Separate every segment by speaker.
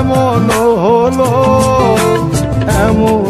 Speaker 1: এমন হলো? এমন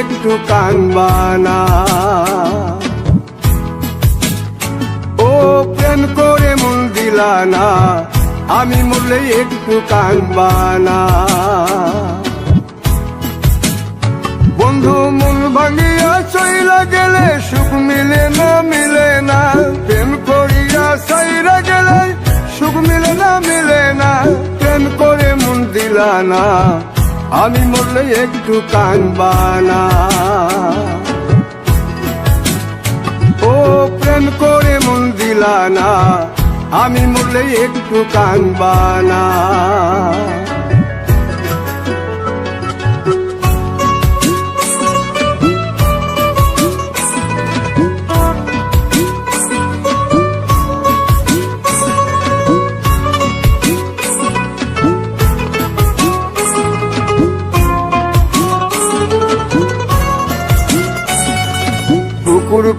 Speaker 1: একটু কানবানা ও প্রেম করে মন দিলা না, আমি মরলে একটু কানবানা বন্ধু, মন ভাঙিয়া চইলা গেলে সুখ মিলে না মিলে না, প্রেম করিয়া সাইরা গেলে সুখ মিলে না মিলে না, প্রেম করে মন দিলা না। আমি মরলে একটু কানবানা ও প্রেম করে মন দিলা না আমি মরলে একটু কানবানা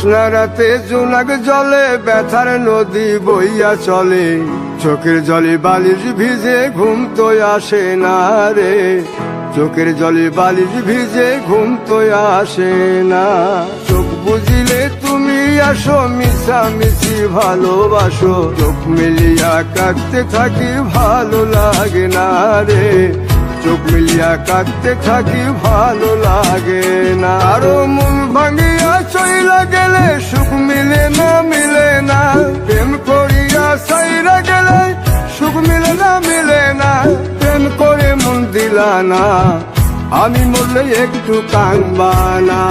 Speaker 1: জ্যোৎস্না রাতে জোনাক জলে, ব্যথার নদী বইয়া চলে। চোখের জলে বালিশ ভিজে ঘুম তো আসে না রে। চোখের জলে বালিশ ভিজে ঘুম তো আসে না। চোখ বুঝিলে তুমি আসো মিশা মিশি ভালোবাসো। চোখ মিলিয়া কাটতে থাকি, ভালো লাগে না রে। চোখ মিলিয়া কাটতে থাকি, ভালো লাগে না। আরও মন ভাঙিয়া চইলা গেলে, সুখ মিলে না মিলে না। প্রেম করিয়া সাইরা গেলে, সুখ মিলে না মিলে না। প্রেম করে মন দিলা না, আমি মরলে একটু কানবানা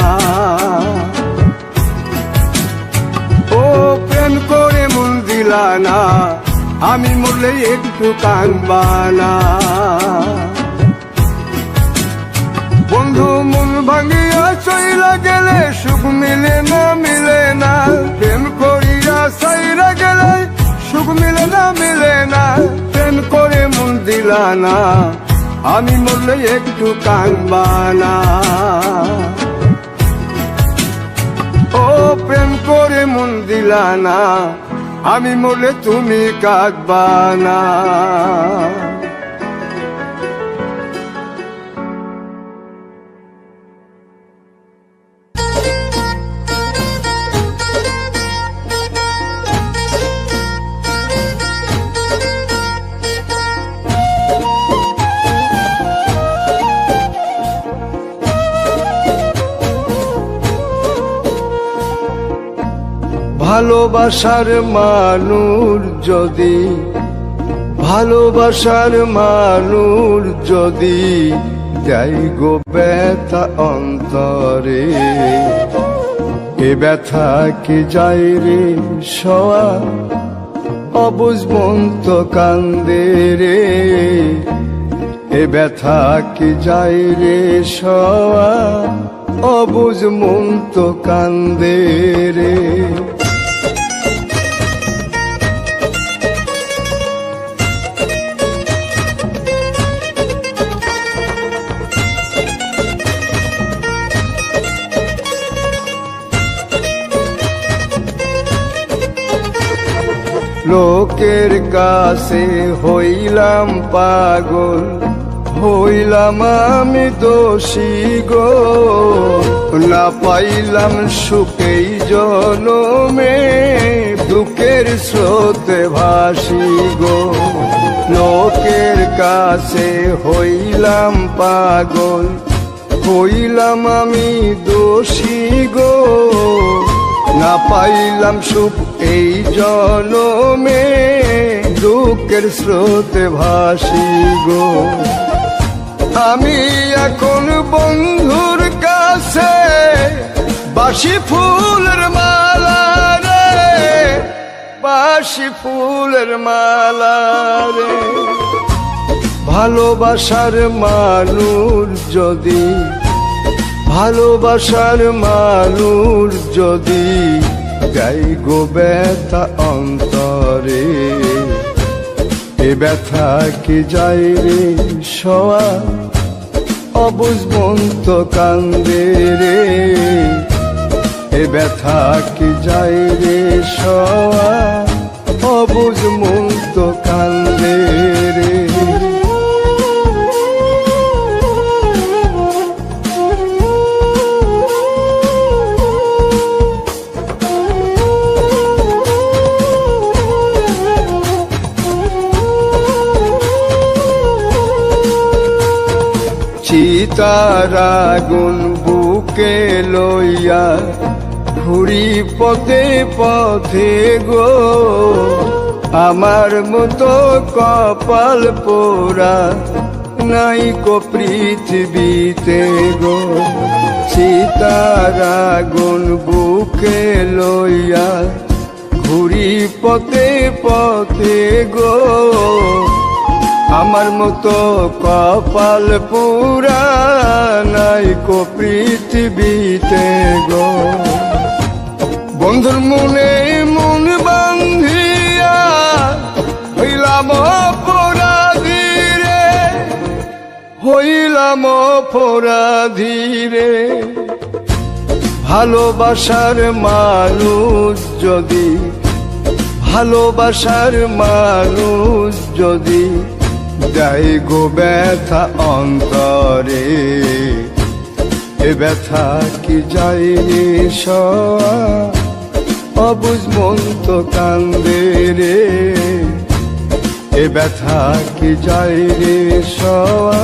Speaker 1: ও, প্রেম করে মন দিলা না, আমি মরলে একটু কানবানা বন্ধু না আমি মরলে একটু কানবানা ও প্রেম করে মন দিলা না আমি মরলে তুমি কাঁদবানা। ভালোবাসার মানুষ যদি, ভালোবাসার মানুষ যদি যাই গো ব্যথা অন্তরে। এ ব্যথা কি যাই রে সওয়া অবুজ মন্ত কান্দে রে। এ ব্যথা কি যাই রে সওয়া অবুজ মন্ত কান্দে রে। লোকের কাছে হইলাম পাগল, হইলাম আমি দোষী গো। না পাইলাম সুখেই জনমে, দুঃখের স্রোতে ভাসি গো। লোকের কাছে হইলাম পাগল, হইলাম আমি দোষী গো। না পাইলাম সুখ এই জনমে, দুঃখের স্রোতে ভাসি গো। আমি এখন বন্ধুর কাছে, বাসি ফুলের মালা রে, বাসি ফুলের মালা রে। ভালোবাসার মানুষ যদি ভালোবাসার মানুষ যদি গাই গো ব্যথা অন্তরে, এ ব্যথা কি যায় রে সওয়া অবুজ মন্ত কান্দে রে, এ ব্যথা কি যায় রে সওয়া অবুজ মন্ত কান্দে চিতার আগুন বুকে লইয়া ঘুরি পথে পথে গো। আমার মতো কপাল পোড়া নাই কো পৃথিবীতে গো। সীতারা আগুন বুকে লইয়া ঘুরি পথে পথে গো। আমার মতো কপাল পুরা নাই কো পৃথিবীতে গো। বন্ধুর মনে মন বান্ধিয়া হইলাম অপরাধী রে হইলাম অপরাধী রে ভালোবাসার মানুষ যদি, ভালোবাসার মানুষ যদি দেয় গো ব্যথা অন্তরে, এ ব্যথা কি যাই অবুজ মন তো কান্দে রে, এ ব্যথা কি যাই রে সওয়া?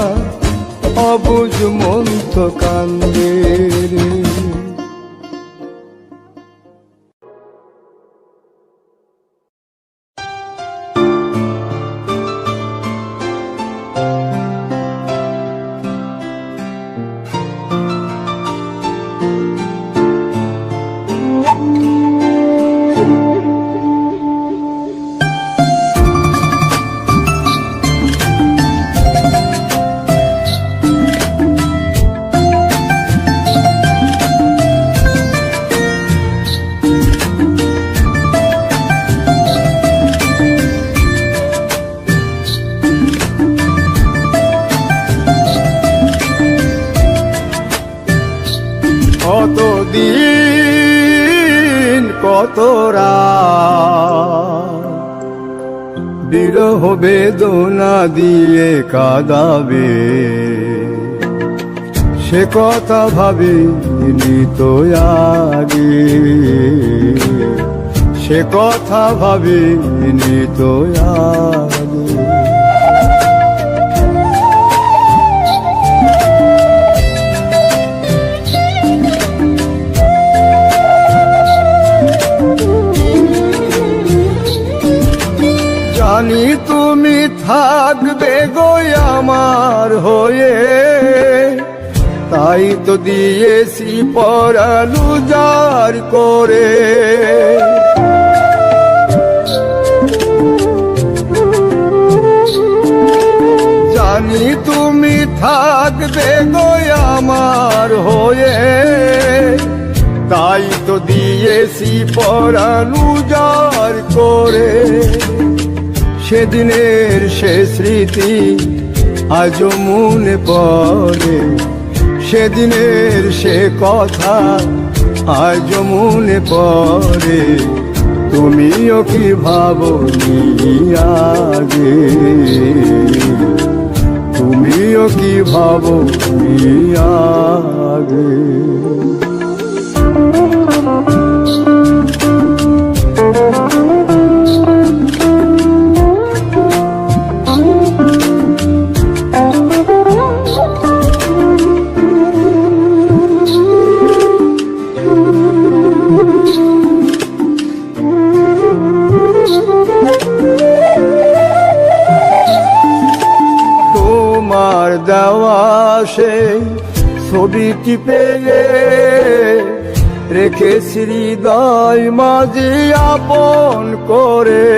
Speaker 1: অবুজ মন তো কান্দে কত দিন কত বিরহ বেদনা দিয়ে কাদাবে। সে কথা ভাবি তো আগে। সে কথা ভাবি তো আগে। জানি তুমি থাকবে গো আমার হয়ে। তাই তো দিয়েছি পরালু যার করে। জানি তুমি থাকবে গো আমার হয়ে। তাই তো দিয়েছি পরালু যার করে। সেদিনের সে স্মৃতি আজও মনে পড়ে। সেদিনের সে কথা আজও মনে পড়ে। তুমিও কি ভাবো আগে? তুমিও কি ভাবো আগে? পেয়ে রেখেছি হৃদয় মাঝে আপন করে।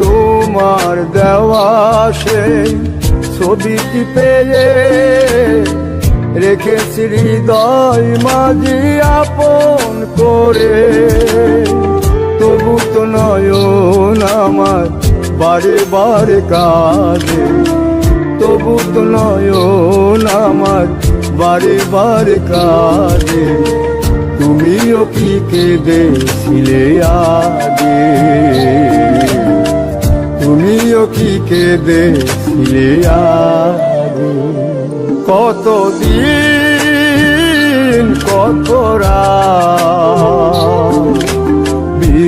Speaker 1: তোমার দেওয়া সেই ছবিটি পেয়ে রেখেছি হৃদয় মাঝে আপন করে। তবু তো নয়ন আমার বারে বারে কাঁদে। তবু তো নয়ন আমার বারে বারে কাঁদে। তুমিও কি কেঁদেছিলে আগে? তুমিও কি কেঁদেছিলে আগে? কত দিন কত রাত?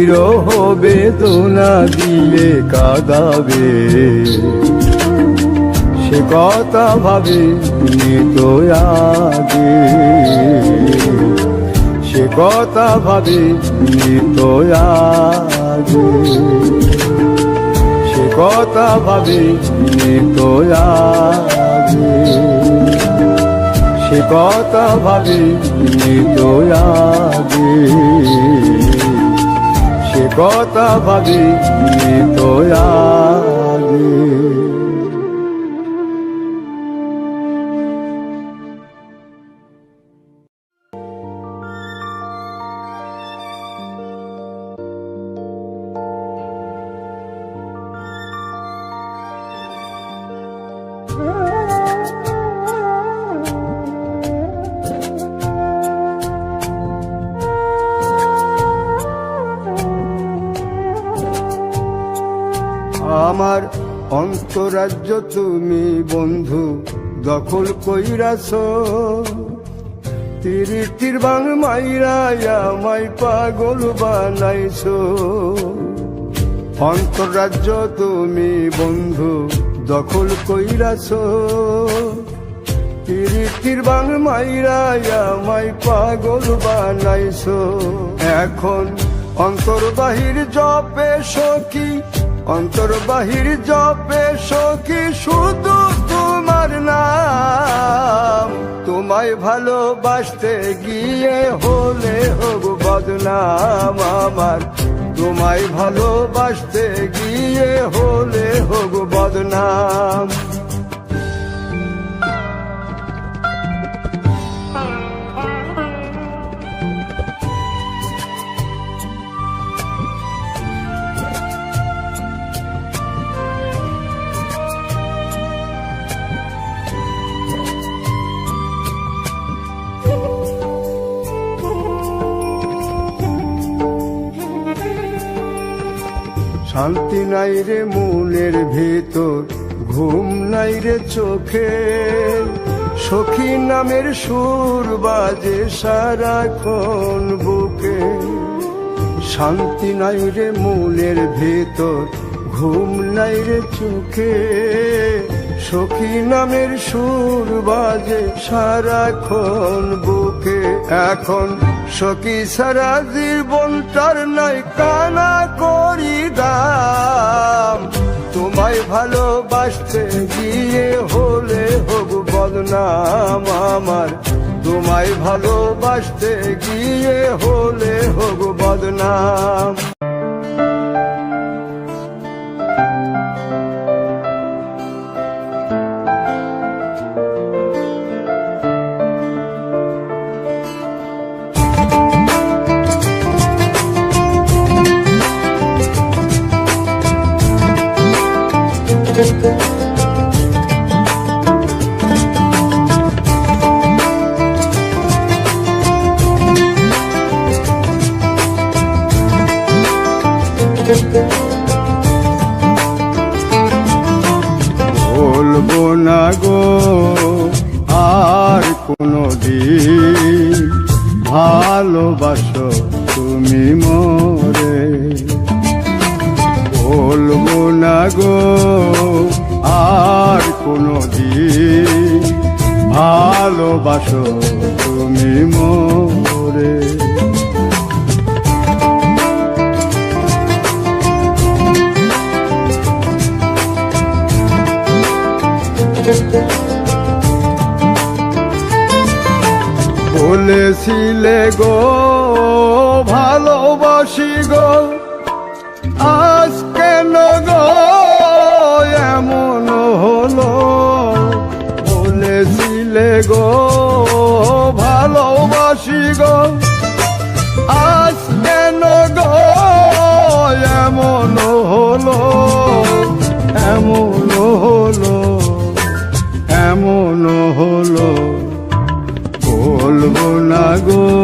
Speaker 1: বিরহ বেদনা দিলে কাদাবে। সে কথা ভাবে তো আগে। সে কথা ভাবে তো আগে। সে কথা ভাবে তো আগে। সে কথা ভাবে তো আগে। কথা ভাবি তো আগে আমার অন্তরাজ্য তুমি বন্ধু, দখল কইরাছ। তিরি তীর বাং মাইরা আমায় পাগল বানাইছ। অন্তরাজ্য তুমি বন্ধু, দখল কইরাছ। তিরি বাং মাইরা আমায় পাগল বানাইছ। এখন অন্তর বাহির জপে সখী অন্তর বাহির জপে সখী, শুধু তোমার নাম। তোমায় ভালোবাসতে গিয়ে হলে হব বদনাম আমার। তোমায় ভালোবাসতে গিয়ে হলে হব বদনাম। শান্তি নাই রে মনের ভেতর, ঘুম নাই রে চোখে। সখী নামের সুর বাজে সারাক্ষণ বুকে। শান্তি নাই রে মনের ভেতর, ঘুম নাই রে চোখে। সখী নামের সুর বাজে সারাক্ষণ বুকে। এখন সখী সারা জীবনটার নাই কানা করি দাম। তোমায় ভালোবাসতে গিয়ে হলে হোক বদনাম আমার। তোমায় ভালোবাসতে গিয়ে হলে হোক বদনাম। ভালোবাসো তুমি মোরে। বলেছিলে গো ভালোবাসি গো। আজ কেন গো এমন হলো? বলেছিলে গো গো আজ কেন গো এমন হলো এমন হলো এমন হলো বলব না গো।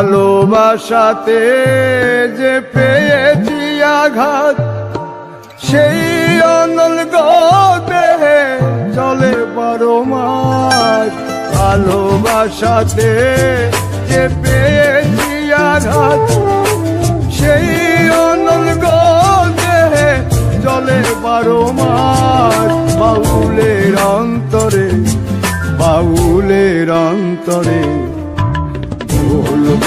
Speaker 1: ভালোবাসাতে যে পেয়েছি আঘাত, সেই অনল দেহে চলে বারো মাস ভালোবাসাতে যে পেয়েছি আঘাত, সেই অনল দেহে চলে বারো মাস বাউলের অন্তরে বাউলের অন্তরে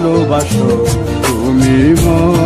Speaker 1: ভালোবাসো তুমি মন